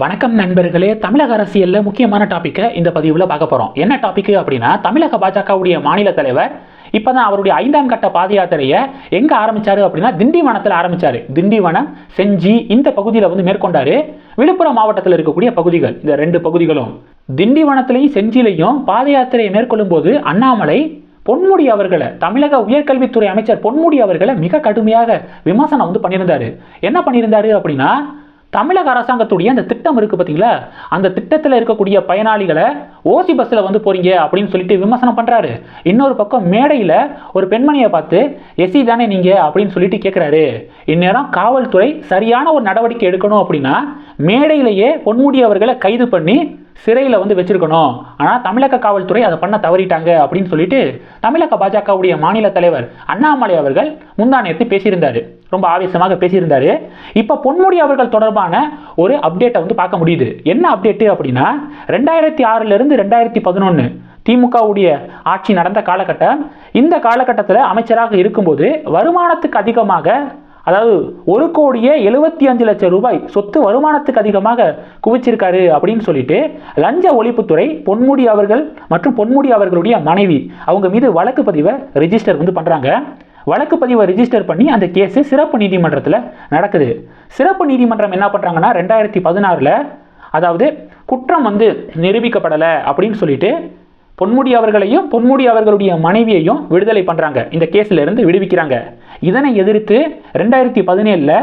வணக்கம் நண்பர்களே தமிழக அரசியலில் முக்கியமான டாப்பிக்கை இந்த பதிவில் பார்க்க போகிறோம் என்ன டாப்பிக்கு அப்படின்னா தமிழக பாஜகவுடைய மாநில தலைவர் இப்போ தான் அவருடைய ஐந்தாம் கட்ட பாத யாத்திரையை எங்கே ஆரம்பித்தார் அப்படின்னா திண்டிவனத்தில் ஆரம்பித்தார் திண்டிவனம் செஞ்சி இந்த பகுதியில் வந்து மேற்கொண்டார். விழுப்புரம் மாவட்டத்தில் இருக்கக்கூடிய பகுதிகள் இந்த ரெண்டு பகுதிகளும். திண்டிவனத்திலையும் செஞ்சிலையும் பாத யாத்திரையை மேற்கொள்ளும் போது அண்ணாமலை பொன்முடி அவர்களை தமிழக உயர்கல்வித்துறை அமைச்சர் பொன்முடி அவர்களை மிக கடுமையாக விமர்சனம் வந்து பண்ணியிருந்தார். என்ன பண்ணியிருந்தாரு அப்படின்னா தமிழக அரசாங்கத்துடைய அந்த திட்டம் இருக்குது பார்த்தீங்களா அந்த திட்டத்தில் இருக்கக்கூடிய பயனாளிகளை ஓசி பஸ்ஸில் வந்து போகிறீங்க அப்படின்னு சொல்லிட்டு விமர்சனம் பண்ணுறாரு இன்னொரு பக்கம் மேடையில் ஒரு பெண்மணியை பார்த்து எஸ்சி தானே நீங்கள் அப்படின்னு சொல்லிட்டு கேட்குறாரு இந்நேரம் காவல்துறை சரியான ஒரு நடவடிக்கை எடுக்கணும் அப்படின்னா மேடையிலேயே பொன்முடி அவர்களை கைது பண்ணி சிறையில் வந்து வச்சிருக்கணும். ஆனால் தமிழக காவல்துறை அதை பண்ண தவறிட்டாங்க அப்படின்னு சொல்லிட்டு தமிழக பாஜகவுடைய மாநில தலைவர் அண்ணாமலை அவர்கள் முந்தானேத்து பேசியிருந்தார். ரொம்ப ஆவேசமாக பேசியிருந்தார். இப்போ பொன்முடி அவர்கள் தொடர்பான ஒரு அப்டேட்டை வந்து பார்க்க முடியுது. என்ன அப்டேட்டு அப்படின்னா ரெண்டாயிரத்தி ஆறுலேருந்து ரெண்டாயிரத்தி பதினொன்று திமுகவுடைய ஆட்சி நடந்த காலகட்டம் இந்த காலகட்டத்தில் அமைச்சராக இருக்கும்போது வருமானத்துக்கு அதிகமாக அதாவது ஒரு கோடியே எழுபத்தி அஞ்சு லட்சம் ரூபாய் சொத்து வருமானத்துக்கு அதிகமாக குவிச்சிருக்காரு அப்படின்னு சொல்லிட்டு லஞ்ச ஒழிப்புத்துறை பொன்முடி அவர்கள் மற்றும் பொன்முடி அவர்களுடைய மனைவி அவங்க மீது வழக்கு பதிவை ரெஜிஸ்டர் வந்து பண்ணுறாங்க வழக்கு பதிவை ரிஜிஸ்டர் பண்ணி அந்த கேஸு சிறப்பு நீதிமன்றத்தில் நடக்குது. சிறப்பு நீதிமன்றம் என்ன பண்ணுறாங்கன்னா ரெண்டாயிரத்தி பதினாறில் அதாவது குற்றம் வந்து நிரூபிக்கப்படலை அப்படின்னு சொல்லிட்டு பொன்முடி அவர்களையும் பொன்முடி அவர்களுடைய மனைவியையும் விடுதலை பண்ணுறாங்க இந்த கேஸில் இருந்து விடுவிக்கிறாங்க. இதனை எதிர்த்து ரெண்டாயிரத்தி பதினேழில்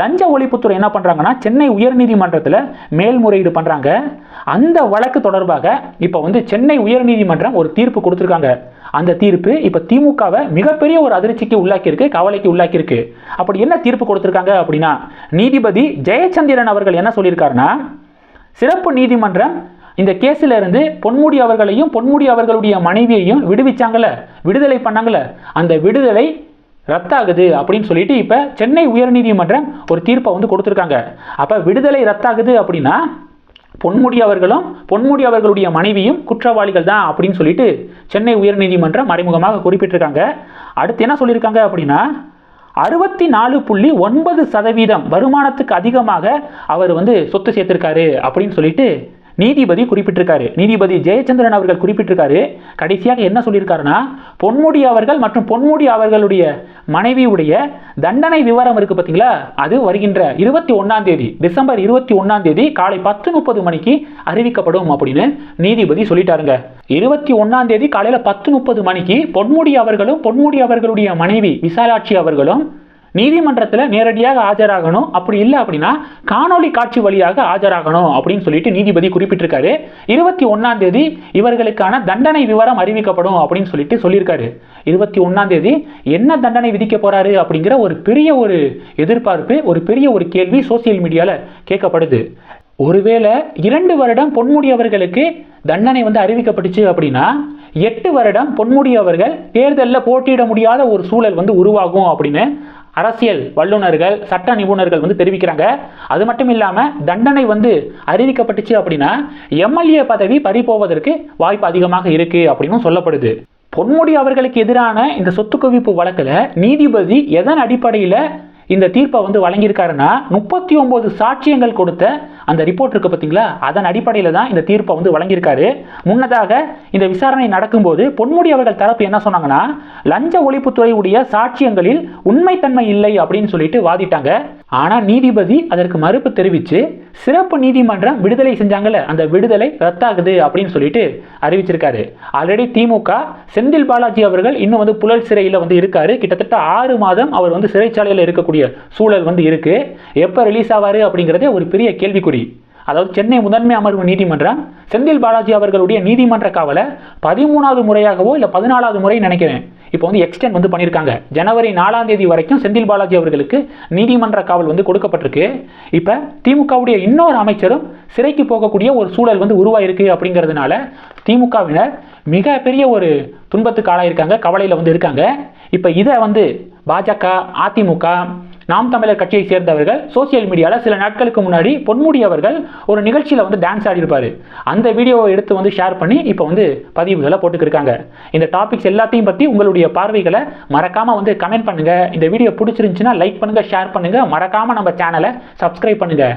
லஞ்ச ஒழிப்புத்துறை என்ன பண்ணுறாங்கன்னா சென்னை உயர்நீதிமன்றத்தில் மேல்முறையீடு பண்ணுறாங்க அந்த வழக்கு தொடர்பாக இப்போ வந்து சென்னை உயர்நீதிமன்றம் ஒரு தீர்ப்பு கொடுத்துருக்காங்க. அந்த தீர்ப்பு இப்போ திமுகவை மிகப்பெரிய ஒரு அதிர்ச்சிக்கு உள்ளாக்கியிருக்கு கவலைக்கு உள்ளாக்கியிருக்கு. அப்படி என்ன தீர்ப்பு கொடுத்துருக்காங்க அப்படின்னா நீதிபதி ஜெயச்சந்திரன் அவர்கள் என்ன சொல்லியிருக்காருன்னா சிறப்பு நீதிமன்றம் இந்த கேஸில் இருந்து பொன்முடி அவர்களையும் பொன்முடி அவர்களுடைய மனைவியையும் விடுவிச்சாங்கல்ல? விடுதலை பண்ணாங்கல்ல? அந்த விடுதலை ரத்தாகுது அப்படின்னு சொல்லிட்டு இப்போ சென்னை உயர்நீதிமன்றம் ஒரு தீர்ப்பை வந்து கொடுத்துருக்காங்க. அப்போ விடுதலை ரத்தாகுது அப்படின்னா பொன்முடி அவர்களும் பொன்முடி அவர்களுடைய மனைவியும் குற்றவாளிகள் தான் அப்படின்னு சொல்லிட்டு சென்னை உயர்நீதிமன்றம் மறைமுகமாக குறிப்பிட்டிருக்காங்க. அடுத்து என்ன சொல்லியிருக்காங்க அப்படின்னா அறுபத்தி நாலு புள்ளி ஒன்பது சதவீதம் வருமானத்துக்கு அதிகமாக அவர் வந்து சொத்து சேர்த்திருக்காரு அப்படின்னு சொல்லிட்டு நீதிபதி குறிப்பிட்டிருக்காரு. நீதிபதி ஜெயச்சந்திரன் அவர்கள் குறிப்பிட்டிருக்காரு. கடைசியாக என்ன சொல்லியிருக்காருன்னா பொன்முடி அவர்கள் மற்றும் பொன்முடி அவர்களுடைய மனைவியுடைய தண்டனை விவரம் இருக்கு பார்த்தீங்களா? அது வருகின்ற இருபத்தி ஒன்றாம் தேதி டிசம்பர் இருபத்தி ஒன்றாம் தேதி காலை பத்து முப்பது மணிக்கு அறிவிக்கப்படும் அப்படின்னு நீதிபதி சொல்லிட்டாருங்க. இருபத்தி ஒன்றாம் தேதி காலையில் பத்து முப்பது மணிக்கு பொன்முடி அவர்களும் பொன்முடி அவர்களுடைய மனைவி விசாலாட்சி அவர்களும் நீதிமன்றத்தில் நேரடியாக ஆஜராகணும். அப்படி இல்லை அப்படின்னா காணொலி காட்சி வழியாக ஆஜராகணும் அப்படின்னு சொல்லிட்டு நீதிபதி குறிப்பிட்டிருக்காரு. இருபத்தி ஒன்னாம் தேதி இவர்களுக்கான தண்டனை விவரம் அறிவிக்கப்படும் அப்படின்னு சொல்லிட்டு சொல்லியிருக்காரு. இருபத்தி ஒன்னாம் தேதி என்ன தண்டனை விதிக்க போறாரு அப்படிங்கிற ஒரு பெரிய ஒரு எதிர்பார்ப்பு ஒரு பெரிய ஒரு கேள்வி சோசியல் மீடியாவில் கேட்கப்படுது. ஒருவேளை இரண்டு வருடம் பொன்முடி அவர்களுக்கு தண்டனை வந்து அறிவிக்கப்பட்டுச்சு அப்படின்னா எட்டு வருடம் பொன்முடி அவர்கள் தேர்தலில் போட்டியிட முடியாத ஒரு சூழல் வந்து உருவாகும் அப்படின்னு அரசியல் வல்லுநர்கள் சட்ட நிபுணர்கள் வந்து தெரிவிக்கிறாங்க. அது மட்டும் இல்லாமல் தண்டனை வந்து அறிவிக்கப்பட்டுச்சு அப்படின்னா எம்எல்ஏ பதவி பறிபோவதற்கு வாய்ப்பு அதிகமாக இருக்கு அப்படின்னு சொல்லப்படுது. பொன்முடி அவர்களுக்கு எதிரான இந்த சொத்து குவிப்பு வழக்கில் நீதிபதி எதன் அடிப்படையில் இந்த தீர்ப்பை வந்து வழங்கியிருக்காருன்னா முப்பத்தி ஒன்பது சாட்சியங்கள் கொடுத்த அந்த ரிப்போர்ட் இருக்குது பார்த்தீங்களா? அதன் அடிப்படையில் தான் இந்த தீர்ப்பை வந்து வழங்கியிருக்காரு. முன்னதாக இந்த விசாரணை நடக்கும்போது பொன்முடி அவர்கள் தரப்பு என்ன சொன்னாங்கன்னா லஞ்ச ஒழிப்புத்துறை உடைய சாட்சியங்களில் உண்மைத்தன்மை இல்லை அப்படின்னு சொல்லிட்டு வாதிட்டாங்க. ஆனால் நீதிபதி அதற்கு மறுப்பு தெரிவித்து சிறப்பு நீதிமன்றம் விடுதலை செஞ்சாங்கல்ல அந்த விடுதலை ரத்தாகுது அப்படின்னு சொல்லிட்டு அறிவிச்சிருக்காரு. ஆல்ரெடி திமுக செந்தில் பாலாஜி அவர்கள் இன்னும் வந்து புழல் சிறையில் வந்து இருக்காரு. கிட்டத்தட்ட ஆறு மாதம் அவர் வந்து சிறைச்சாலையில் இருக்கக்கூடிய சூழல் வந்து இருக்கு. எப்போ ரிலீஸ் ஆவாரு அப்படிங்கிறதே ஒரு பெரிய கேள்விக்குறி. அதாவது சென்னை முதன்மை அமர்வு நீதிமன்றம் செந்தில் பாலாஜி அவர்களுடைய நீதிமன்ற காவலை பதிமூணாவது முறையாகவோ இல்லை பதினாலாவது முறை நினைக்கிறேன். இப்போ வந்து எக்ஸ்டெண்ட் வந்து பண்ணியிருக்காங்க ஜனவரி நாலாம் தேதி வரைக்கும் செந்தில் பாலாஜி அவர்களுக்கு நீதிமன்ற காவல் வந்து கொடுக்கப்பட்டிருக்கு. இப்போ திமுகவுடைய இன்னொரு அமைச்சரும் சிறைக்கு போகக்கூடிய ஒரு சூழல் வந்து உருவாயிருக்கு அப்படிங்கிறதுனால திமுகவினர் மிகப்பெரிய ஒரு துன்பத்துக்கு ஆளாயிருக்காங்க கவலையில் வந்து இருக்காங்க. இப்போ இதை வந்து பாஜக அதிமுக நாம் தமிழர் கட்சியை சேர்ந்தவர்கள் சோசியல் மீடியாவில் சில நாட்களுக்கு முன்னாடி பொன்முடி அவர்கள் ஒரு நிகழ்ச்சியில் வந்து டான்ஸ் ஆடியிருப்பார். அந்த வீடியோவை எடுத்து வந்து ஷேர் பண்ணி இப்போ வந்து பதிவுகளை போட்டுக்கிருக்காங்க. இந்த டாபிக்ஸ் எல்லாத்தையும் பற்றி உங்களுடைய பார்வைகளை மறக்காமல் வந்து கமெண்ட் பண்ணுங்கள் இந்த வீடியோ பிடிச்சிருந்துச்சுன்னா லைக் பண்ணுங்கள் ஷேர் பண்ணுங்கள் மறக்காமல் நம்ம சேனலை சப்ஸ்கிரைப் பண்ணுங்கள்